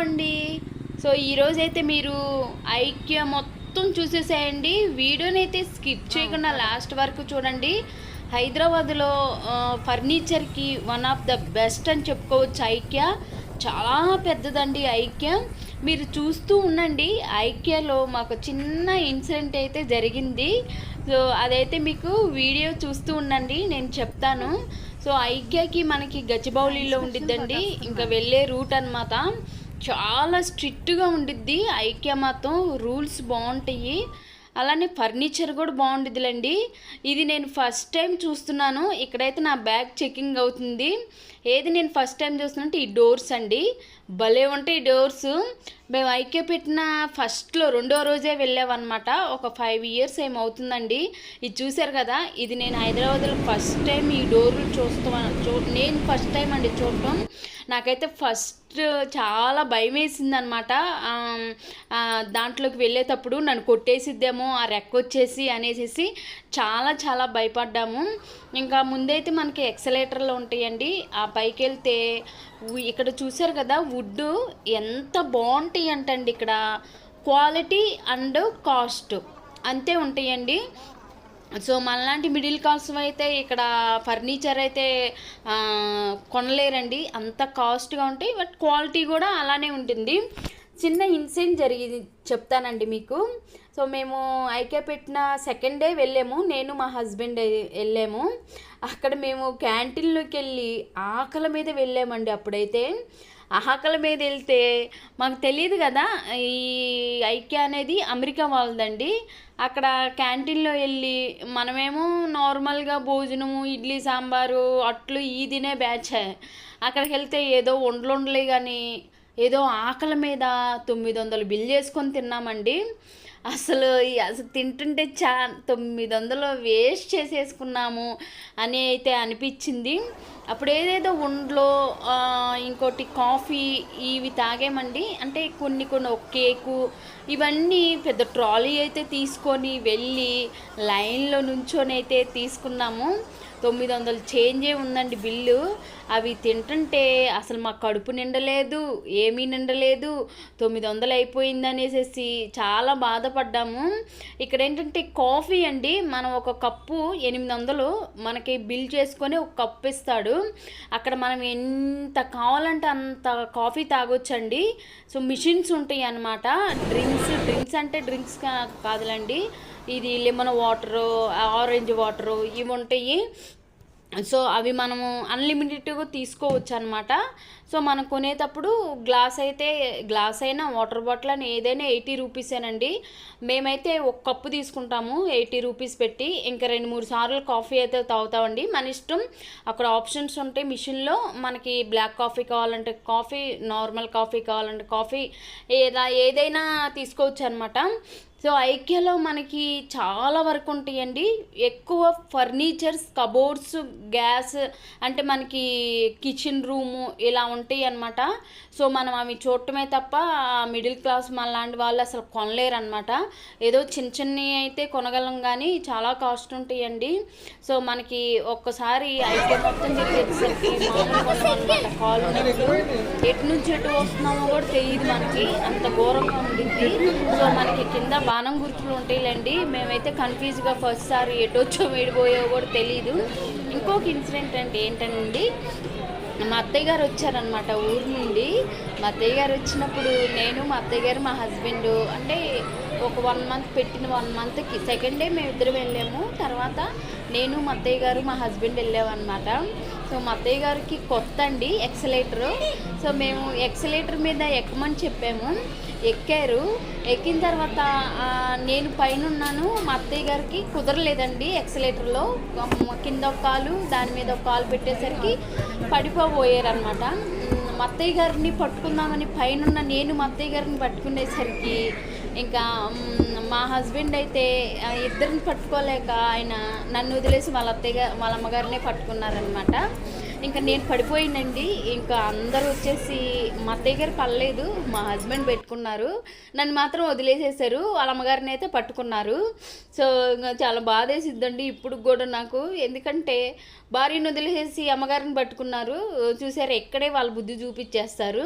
అండి సో ఈరోజు అయితే మీరు ఐక్య మొత్తం చూసేసేయండి. వీడియోని అయితే స్కిప్ చేయకుండా లాస్ట్ వరకు చూడండి. హైదరాబాద్లో ఫర్నిచర్కి వన్ ఆఫ్ ద బెస్ట్ అని చెప్పుకోవచ్చు ఐక్య. చాలా పెద్దదండి ఐక్య. మీరు చూస్తూ ఉండండి. ఐక్యలో మాకు చిన్న ఇన్సిడెంట్ అయితే జరిగింది. సో అదైతే మీకు వీడియో చూస్తూ ఉండండి. నేను చెప్తాను. సో ఐక్యకి మనకి గచ్చిబౌలిలో ఉండిద్దండి. ఇంకా వెళ్ళే రూట్ అన్నమాట. చాలా స్ట్రిక్ట్గా ఉండిద్ది. ఐక్య మాత్రం రూల్స్ బాగుంటాయి అలానే ఫర్నిచర్ కూడా బాగుండిద్దిలేండి ఇది నేను ఫస్ట్ టైం చూస్తున్నాను. ఇక్కడైతే నా బ్యాగ్ చెకింగ్ అవుతుంది. ఏది నేను ఫస్ట్ టైం చూస్తున్నట్టు ఈ డోర్స్ అండి. భలే ఉంటాయి డోర్స్. మేము ఐక్య పెట్టిన ఫస్ట్లో రెండో రోజే వెళ్ళామన్నమాట. ఒక ఫైవ్ ఇయర్స్ ఏమవుతుందండి ఇది చూశారు కదా ఇది నేను హైదరాబాద్లో ఫస్ట్ టైం ఈ డోర్లు చూస్తాను చూ నేను ఫస్ట్ టైం అండి చూడటం. నాకైతే ఫస్ట్ చాలా భయం వేసింది అనమాట దాంట్లోకి వెళ్ళేటప్పుడు నన్ను కొట్టేసిద్దేమో ఆ రెక్క వచ్చేసి అనేసి చాలా చాలా భయపడ్డాము. ఇంకా ముందైతే మనకి ఎక్సలేటర్లు ఉంటాయండి. ఆ పైకి వెళ్తే ఇక్కడ చూసారు కదా వుడ్ ఎంత బాగుంటాయి అంటండి ఇక్కడ. క్వాలిటీ అండ్ కాస్ట్ అంతే ఉంటాయండి. సో మనలాంటి మిడిల్ క్లాస్ అయితే ఇక్కడ ఫర్నిచర్ అయితే కొనలేరండి. అంత కాస్ట్గా ఉంటాయి బట్ క్వాలిటీ కూడా అలానే ఉంటుంది. చిన్న ఇన్సిడెంట్ జరిగింది చెప్తానండి మీకు. సో మేము ఐకే పెట్టిన సెకండ్ డే వెళ్ళాము నేను మా హస్బెండ్ వెళ్ళాము. అక్కడ మేము క్యాంటీన్లోకి వెళ్ళి ఆకలి మీద వెళ్ళామండి అప్పుడైతే. ఆకలి మీద వెళ్తే మాకు తెలియదు కదా ఈ ఐక్య అనేది అమెరికా వాళ్ళదండి. అక్కడ క్యాంటీన్లో వెళ్ళి మనమేమో నార్మల్గా భోజనము ఇడ్లీ సాంబారు అట్లు ఈ తినే బ్యాచ్. అక్కడికి వెళ్తే ఏదో వండలుండలే కానీ ఏదో ఆకలి మీద తొమ్మిది వందలు బిల్ చేసుకొని తిన్నామండి. అసలు ఈ- అసలు తింటుంటే చా తొమ్మిది వందలు వేస్ట్ చేసేసుకున్నాము అని అయితే అనిపించింది. అప్పుడు ఏదేదో ఉండ్లో ఇంకోటి కాఫీ ఇవి తాగామండి. అంటే కొన్ని కొన్ని ఒక కేకు ఇవన్నీ పెద్ద ట్రాలీ అయితే తీసుకొని వెళ్ళి లైన్లో నుంచొని అయితే తీసుకున్నాము. తొమ్మిది వందలు చేంజే ఉందండి బిల్లు. అవి తింటుంటే అసలు మా కడుపు నిండలేదు ఏమీ నిండలేదు. తొమ్మిది వందలు అయిపోయింది అనేసి చాలా బాధపడ్డాము. ఇక్కడ ఏంటంటే కాఫీ అండి మనం ఒక కప్పు ఎనిమిది వందలు మనకి బిల్ చేసుకొని ఒక కప్పు ఇస్తాడు. అక్కడ మనం ఎంత కావాలంటే అంత కాఫీ తాగొచ్చండి. సో మిషన్స్ ఉంటాయి అన్నమాట డ్రింక్స్ డ్రింక్స్ అంటే డ్రింక్స్ కా- కాదులండి. ఇది లెమన్ వాటరు ఆరెంజ్ వాటరు ఇవి ఉంటాయి. సో అవి మనము అన్లిమిటెడ్గా తీసుకోవచ్చు అనమాట సో మనం కొనేటప్పుడు గ్లాస్ అయితే గ్లాస్ అయినా వాటర్ బాటిల్ అని ఏదైనా ఎయిటీ రూపీసేనండి మేమైతే ఒక కప్పు తీసుకుంటాము ఎయిటీ రూపీస్ పెట్టి. ఇంకా రెండు మూడు సార్లు కాఫీ అయితే తాగుతామండి. మన ఇష్టం అక్కడ ఆప్షన్స్ ఉంటాయి మిషన్లో మనకి బ్లాక్ కాఫీ కావాలంటే కాఫీ నార్మల్ కాఫీ కావాలంటే కాఫీ ఏదా ఏదైనా తీసుకోవచ్చు అనమాట సో ఐక్యలో మనకి చాలా వరకు ఉంటాయండి. ఎక్కువ ఫర్నిచర్స్ కబోర్డ్స్ గ్యాస్ అంటే మనకి కిచెన్ రూము ఇలా ఉంటాయి అనమాట సో మనం అవి చూడటమే తప్ప మిడిల్ క్లాస్ మన లాంటి వాళ్ళు అసలు కొనలేరు అనమాట ఏదో చిన్న చిన్నవి అయితే కొనగలం కానీ చాలా కాస్ట్ ఉంటాయండి. సో మనకి ఒక్కసారి ఐటీ మొత్తం తిరిగేసరికి మామూలుగా అనమాట కాలు ఎటు నుంచి ఎటు వస్తున్నామో కూడా తెలియదు మనకి. అంత ఘోరంగా ఉండింది. సో మనకి కింద బాణం గుర్తులు ఉంటాయిలేండి. మేమైతే కన్ఫ్యూజ్గా ఫస్ట్ సారి ఎటు వచ్చో వెళ్ళిపోయో కూడా తెలియదు ఇంకొక ఇన్సిడెంట్ అంటే ఏంటండి మా అత్తయ్య గారు వచ్చారనమాట ఊరు నుండి. మా అత్తయ్య గారు వచ్చినప్పుడు నేను మా అత్తయ్య గారు మా హస్బెండ్ అంటే ఒక వన్ మంత్ పెట్టిన వన్ మంత్కి సెకండ్ డే మేము ఇద్దరు వెళ్ళాము. తర్వాత నేను మా అత్తయ్య గారు మా హస్బెండ్ వెళ్ళామన్నమాట. సో మా అత్తయ్య గారికి కొత్త అండి ఎక్సలేటర్. సో మేము ఎక్సలేటర్ మీద ఎక్కమని చెప్పాము. ఎక్కారు. ఎక్కిన తర్వాత నేను పైన ఉన్నాను మా అత్తయ్య గారికి కుదరలేదండి ఎక్సలేటర్లో. కింద ఒక కాలు దాని మీద ఒక కాలు పెట్టేసరికి పడిపోబోయారు అనమాట మా అత్తయ్య గారిని పట్టుకుందామని పైన నేను మా అత్తయ్య గారిని పట్టుకునేసరికి ఇంకా మా హస్బెండ్ అయితే ఇద్దరిని పట్టుకోలేక ఆయన నన్ను వదిలేసి వాళ్ళ అత్తయ్య వాళ్ళ అమ్మగారినే పట్టుకున్నారనమాట ఇంకా నేను పడిపోయిందండి ఇంకా అందరూ వచ్చేసి మా అత్తయ్య గారు పడలేదు మా హస్బెండ్ పెట్టుకున్నారు. నన్ను మాత్రం వదిలేసేసారు వాళ్ళ అమ్మగారిని అయితే పట్టుకున్నారు. సో ఇంకా చాలా బాధ వేసిద్దండి ఇప్పుడు కూడా నాకు. ఎందుకంటే భార్యను వదిలేసేసి అమ్మగారిని పట్టుకున్నారు. చూసారు ఎక్కడే వాళ్ళ బుద్ధి చూపించేస్తారు.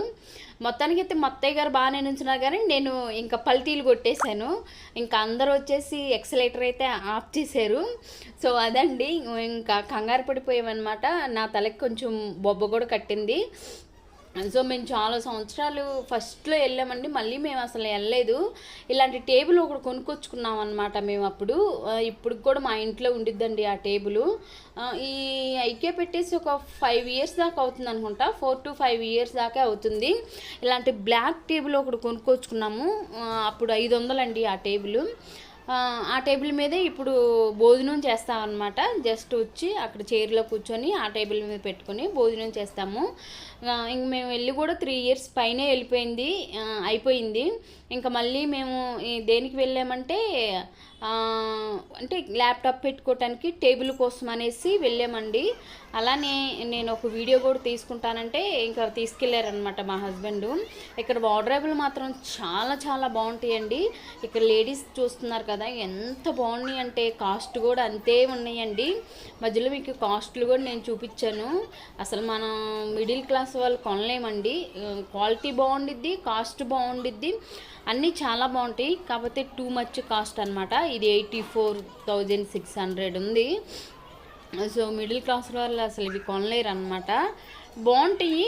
మొత్తానికి అయితే మా అత్తయ్య గారు బాగానే నుంచున్నారు కానీ నేను ఇంకా పల్టీలు కొట్టేశాను. ఇంకా అందరూ వచ్చేసి ఎక్సలేటర్ అయితే ఆఫ్ చేశారు. సో అదండి ఇంకా కంగారు పడిపోయామన్నమాట. నా తలకి కొంచెం బొబ్బ కూడా కట్టింది. సో మేము చాలా సంవత్సరాలు ఫస్ట్లో వెళ్ళామండి మళ్ళీ మేము అసలు వెళ్ళలేదు. ఇలాంటి టేబుల్ ఒకటి కొనుక్కొచ్చుకున్నాం అనమాట మేము అప్పుడు. ఇప్పుడు కూడా మా ఇంట్లో ఉండిద్దండి ఆ టేబుల్. ఈ ఐకే పెట్టేసి ఒక ఫైవ్ ఇయర్స్ దాకా అవుతుంది అనుకుంటా. ఫోర్ టు ఫైవ్ ఇయర్స్ దాకా అవుతుంది. ఇలాంటి బ్లాక్ టేబుల్ ఒకటి కొనుక్కొచ్చుకున్నాము. అప్పుడు ఐదు వందలండి ఆ టేబుల్. ఆ, టేబుల్ మీదే ఇప్పుడు భోజనం చేస్తామన్నమాట. జస్ట్ వచ్చి అక్కడ చైర్లో కూర్చొని ఆ టేబుల్ మీద పెట్టుకొని భోజనం చేస్తాము. ఇంక మేము వెళ్ళి కూడా త్రీ ఇయర్స్ పైనే వెళ్ళిపోయింది అయిపోయింది. ఇంకా మళ్ళీ మేము దేనికి వెళ్ళామంటే అంటే ల్యాప్టాప్ పెట్టుకోవటానికి టేబుల్ కోసం అనేసి వెళ్ళామండి. అలానే నేను ఒక వీడియో కూడా తీసుకుంటానంటే ఇంకా తీసుకెళ్ళారనమాట మా హస్బెండ్. ఇక్కడ వార్డ్రైబుల్ మాత్రం చాలా చాలా బాగుంటాయండి. ఇక్కడ లేడీస్ చూస్తున్నారు కదా ఎంత బాగున్నాయి అంటే కాస్ట్ కూడా అంతే ఉన్నాయండి. మధ్యలో మీకు కాస్ట్లు కూడా నేను చూపించాను. అసలు మనం మిడిల్ క్లాస్ వాళ్ళు కొనలేమండి. క్వాలిటీ బాగుండిద్ది కాస్ట్ బాగుండిద్ది. అన్నీ చాలా బాగుంటాయి. కాకపోతే టూ మచ్ కాస్ట్ అనమాట ఇది eighty four thousand six hundred ఉంది. సో మిడిల్ క్లాస్ వాళ్ళు అసలు ఇవి కొనలేరు అనమాట బాగుంటాయి.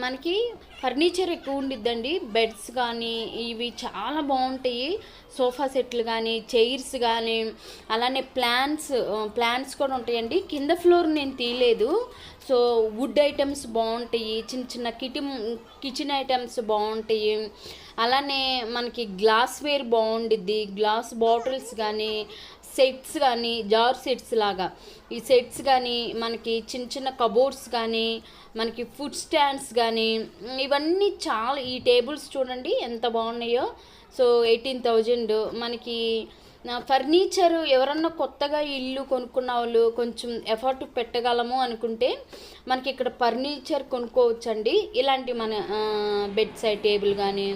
మనకి ఫర్నిచర్ ఎక్కువ ఉండిద్దండి. బెడ్స్ కానీ ఇవి చాలా బాగుంటాయి. సోఫా సెట్లు కానీ చైర్స్ కానీ అలానే ప్లాన్స్ ప్లాన్స్ కూడా ఉంటాయండి. కింద ఫ్లోర్ నేను తీయలేదు. సో వుడ్ ఐటమ్స్ బాగుంటాయి. చిన్న చిన్న కిటిమ్ కిచెన్ ఐటమ్స్ బాగుంటాయి. అలానే మనకి గ్లాస్ వేర్ బాగుండిద్ది. గ్లాస్ బాటిల్స్ కానీ సెట్స్ కానీ జార్ సెట్స్ లాగా. ఈ సెట్స్ కానీ మనకి చిన్న చిన్న కబోర్డ్స్ కానీ మనకి ఫుడ్ స్టాండ్స్ కానీ ఇవన్నీ చాలా ఈ టేబుల్స్ చూడండి ఎంత బాగున్నాయో. సో ఎయిటీన్ థౌజండ్ మనకి ఫర్నిచర్ ఎవరన్నా కొత్తగా ఇల్లు కొనుక్కున్న వాళ్ళు కొంచెం ఎఫర్ట్ పెట్టగలము అనుకుంటే మనకి ఇక్కడ ఫర్నిచర్ కొనుక్కోవచ్చండి. ఇలాంటి మన బెడ్ సైడ్ టేబుల్ కానీ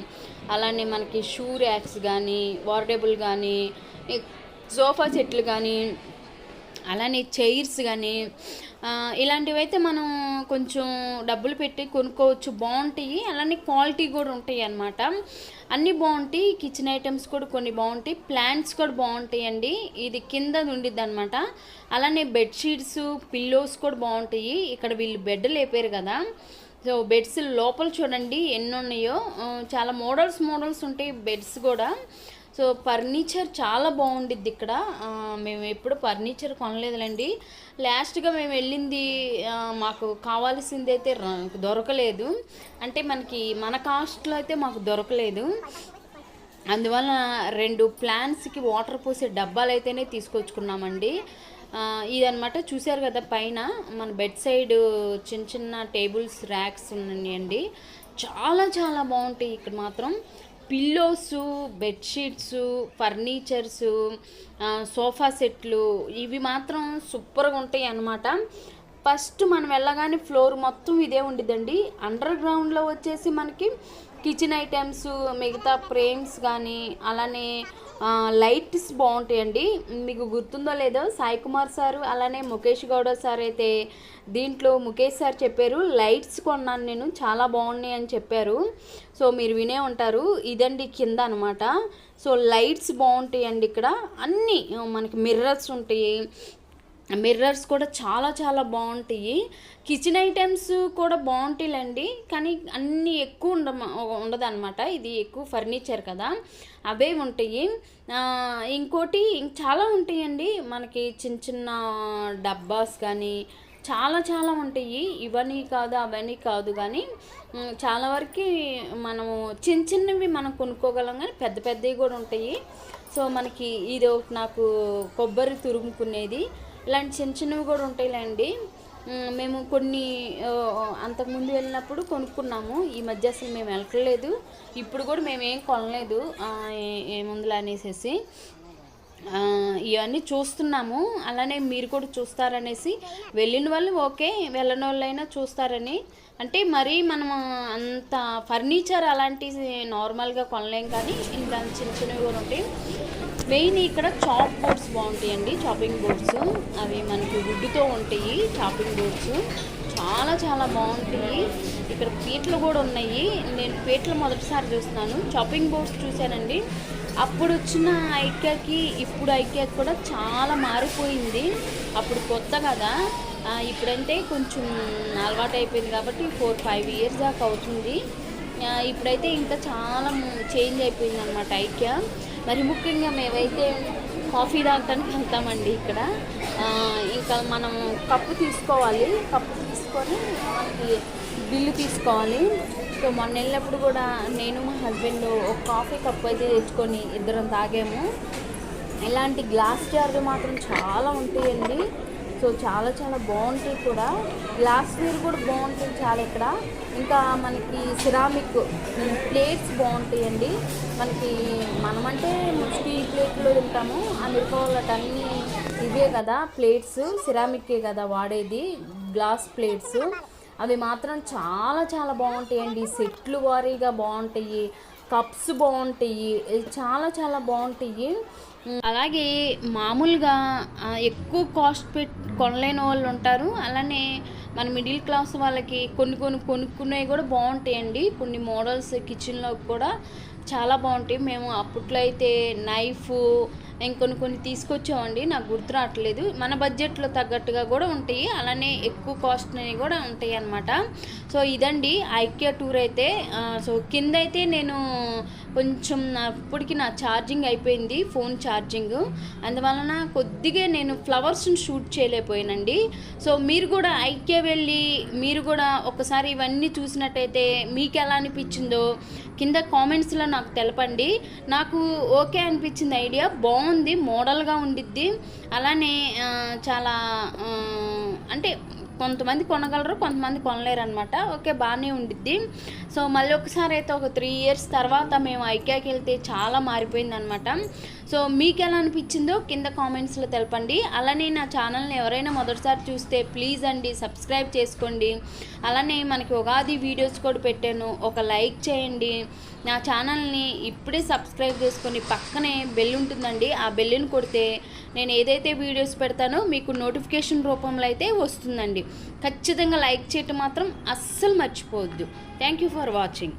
అలానే మనకి షూ ర్యాక్స్ కానీ వార్డేబుల్ కానీ సోఫా సెట్లు కానీ అలానే చైర్స్ కానీ ఇలాంటివి అయితే మనం కొంచెం డబ్బులు పెట్టి కొనుక్కోవచ్చు. బాగుంటాయి. అలానే క్వాలిటీ కూడా ఉంటాయి అన్నమాట. అన్నీ బాగుంటాయి. కిచెన్ ఐటమ్స్ కూడా కొన్ని బాగుంటాయి. ప్లాంట్స్ కూడా బాగుంటాయండి. ఇది కింద ఉండిద్ది అనమాట అలానే బెడ్షీట్స్ పిల్లోస్ కూడా బాగుంటాయి. ఇక్కడ వీళ్ళు బెడ్ లేపారు కదా. సో బెడ్స్ లోపల చూడండి ఎన్ని ఉన్నాయో. చాలా మోడల్స్ మోడల్స్ ఉంటాయి బెడ్స్ కూడా. సో ఫర్నిచర్ చాలా బాగుండిద్ది ఇక్కడ. మేము ఎప్పుడు ఫర్నిచర్ కొనలేదులేండి. లాస్ట్గా మేము వెళ్ళింది మాకు కావాల్సింది అయితే ర- దొరకలేదు. అంటే మనకి మన కాస్ట్లో అయితే మాకు దొరకలేదు. అందువల్ల రెండు ప్లాంట్స్కి వాటర్ పోసే డబ్బాలు అయితేనే తీసుకొచ్చుకున్నామండి ఇదనమాట చూశారు కదా పైన మన బెడ్ సైడ్ చిన్న చిన్న టేబుల్స్ ర్యాక్స్ ఉన్నాయండి. చాలా చాలా బాగుంటాయి ఇక్కడ మాత్రం. పిల్లోస్ బెడ్షీట్స్ ఫర్నిచర్స్ సోఫా సెట్లు ఇవి మాత్రం సూపర్గా ఉంటాయి అన్నమాట ఫస్ట్ మనం వెళ్ళగానే ఫ్లోర్ మొత్తం ఇదే ఉండిద్దండి. అండర్ గ్రౌండ్లో వచ్చేసి మనకి కిచెన్ ఐటమ్స్ మిగతా ఫ్రేమ్స్ కానీ అలానే లైట్స్ బాగుంటాయండి. మీకు గుర్తుందో లేదో సాయి కుమార్ సారు అలానే ముఖేష్ గౌడ సార్ అయితే దీంట్లో ముఖేష్ సార్ చెప్పారు లైట్స్ కొన్నాను నేను చాలా బాగున్నాయి అని చెప్పారు. సో మీరు వినే ఉంటారు. ఇదండి కింద అనమాట సో లైట్స్ బాగుంటాయండి ఇక్కడ. అన్నీ మనకి మిర్రర్స్ ఉంటాయి మిర్రర్స్ కూడా చాలా చాలా బాగుంటాయి. కిచెన్ ఐటమ్స్ కూడా బాగుంటాయిలండి. కానీ అన్నీ ఎక్కువ ఉండ ఉండదన్నమాట. ఇది ఎక్కువ ఫర్నిచర్ కదా. అవే ఉంటాయి. ఇంకోటి చాలా ఉంటాయండి. మనకి చిన్న చిన్న డబ్బాస్ కానీ చాలా చాలా ఉంటాయి. ఇవన్నీ కాదు అవన్నీ కాదు కానీ చాలా వరకు మనము చిన్న చిన్నవి మనం కొనుక్కోగలం కానీ పెద్ద పెద్దవి కూడా ఉంటాయి. సో మనకి ఇది ఒకటి నాకు కొబ్బరి తురుముకునేది. ఇలాంటి చిన్న చిన్నవి కూడా ఉంటాయిలేండి. మేము కొన్ని అంతకుముందు వెళ్ళినప్పుడు కొనుక్కున్నాము. ఈ మధ్య అసలు మేము వెళ్ళట్లేదు. ఇప్పుడు కూడా మేము ఏం కొనలేదు. ఆ, ఏ- అనేసి ఇవన్నీ చూస్తున్నాము. అలానే మీరు కూడా చూస్తారనేసి. వెళ్ళిన వాళ్ళు ఓకే వెళ్ళని వాళ్ళైనా చూస్తారని. అంటే మరీ మనం అంత ఫర్నిచర్ అలాంటివి నార్మల్గా కొనలేం కానీ ఇంకా చిన్న చిన్నవి కూడా ఉంటాయి. మెయిన్ ఇక్కడ చాప్ బోర్డ్స్ బాగుంటాయండి చాపింగ్ బోర్డ్స్. అవి మనకి వుడ్తో ఉంటాయి చాపింగ్ బోర్డ్స్. చాలా చాలా బాగుంటాయి. ఇక్కడ పీటలు కూడా ఉన్నాయి. నేను పీటలు మొదటిసారి చూస్తున్నాను. చాపింగ్ బోర్డ్స్ చూశానండి. అప్పుడు వచ్చిన ఐక్యాకి ఇప్పుడు ఐక్యాకి కూడా చాలా మారిపోయింది. అప్పుడు కొత్త కదా. ఇప్పుడంటే కొంచెం అలవాటు అయిపోయింది కాబట్టి ఫోర్ ఫైవ్ ఇయర్స్ దాకా అవుతుంది. ఇప్పుడైతే ఇంకా చాలా చేంజ్ అయిపోయింది అనమాట ఐక్యా. మరి ముఖ్యంగా మేమైతే కాఫీ తాగటానికి వెళ్తామండి ఇక్కడ. ఇంకా మనం కప్పు తీసుకోవాలి. కప్పు తీసుకొని మనకి బిల్లు తీసుకోవాలి. సో మొన్న వెళ్ళినప్పుడు కూడా నేను మా హస్బెండ్ ఒక కాఫీ కప్పు అయితే తెచ్చుకొని ఇద్దరం తాగాము. ఇలాంటి గ్లాస్ జార్లు మాత్రం చాలా ఉంటాయండి. సో చాలా చాలా బాగుంటాయి కూడా. గ్లాస్ వేర్ కూడా బాగుంటాయి చాలా ఇక్కడ. ఇంకా మనకి సిరామిక్ ప్లేట్స్ బాగుంటాయండి. మనకి మనమంటే స్టీల్ ప్లేట్లో తింటాము. అమెరికా వాళ్ళకి అన్నీ ఇవే కదా ప్లేట్స్ సిరామిక్కే కదా వాడేది గ్లాస్ ప్లేట్స్ అవి మాత్రం చాలా చాలా బాగుంటాయండి. సెట్లు వారీగా బాగుంటాయి కప్స్ బాగుంటాయి. చాలా చాలా బాగుంటాయి. అలాగే మామూలుగా ఎక్కువ కాస్ట్ పెట్ కొనలేని వాళ్ళు ఉంటారు. అలానే మన మిడిల్ క్లాస్ వాళ్ళకి కొన్ని కొన్ని కొనుక్కునేవి కూడా బాగుంటాయండి. కొన్ని మోడల్స్ కిచెన్లో కూడా చాలా బాగుంటాయి. మేము అప్పట్లో అయితే నైఫ్ ఇంకొన్ని కొన్ని తీసుకొచ్చామండి నాకు గుర్తు రావట్లేదు. మన బడ్జెట్లో తగ్గట్టుగా కూడా ఉంటాయి. అలానే ఎక్కువ కాస్ట్ అనేవి కూడా ఉంటాయి అన్నమాట. సో ఇదండి ఐక్య టూర్ అయితే. సో కింద అయితే నేను కొంచెం నా ఇప్పటికి నా ఛార్జింగ్ అయిపోయింది ఫోన్ ఛార్జింగ్. అందువలన కొద్దిగా నేను ఫ్లవర్స్ని షూట్ చేయలేకపోయానండి. సో మీరు కూడా ఐకే వెళ్ళి మీరు కూడా ఒకసారి ఇవన్నీ చూసినట్టయితే మీకు ఎలా అనిపించిందో కింద కామెంట్స్లో నాకు తెలపండి. నాకు ఓకే అనిపించింది ఐడియా బాగుంది మోడల్గా ఉండిద్ది. అలానే చాలా అంటే కొంతమంది కొనగలరు కొంతమంది కొనలేరు అనమాట ఓకే బాగానే ఉండిద్ది. సో మళ్ళీ ఒకసారి అయితే ఒక త్రీ ఇయర్స్ తర్వాత మేము ఐక్యాకి వెళ్తే చాలా మారిపోయింది అనమాట సో మీకు ఎలా అనిపించిందో కింద కామెంట్స్లో తెలపండి. అలానే నా ఛానల్ని ఎవరైనా మొదటిసారి చూస్తే ప్లీజ్ అండి సబ్స్క్రైబ్ చేసుకోండి. అలానే మనకి ఉగాది వీడియోస్ కూడా పెట్టాను. ఒక లైక్ చేయండి. నా ఛానల్ని ఇప్పుడే సబ్స్క్రైబ్ చేసుకొని పక్కనే బెల్ ఉంటుందండి. ఆ బెల్లుని కొడితే నేను ఏదైతే వీడియోస్ పెడతానో మీకు నోటిఫికేషన్ రూపంలో అయితే వస్తుందండి. ఖచ్చితంగా లైక్ చేయటం మాత్రం అస్సలు మర్చిపోవద్దు. Thank you for watching.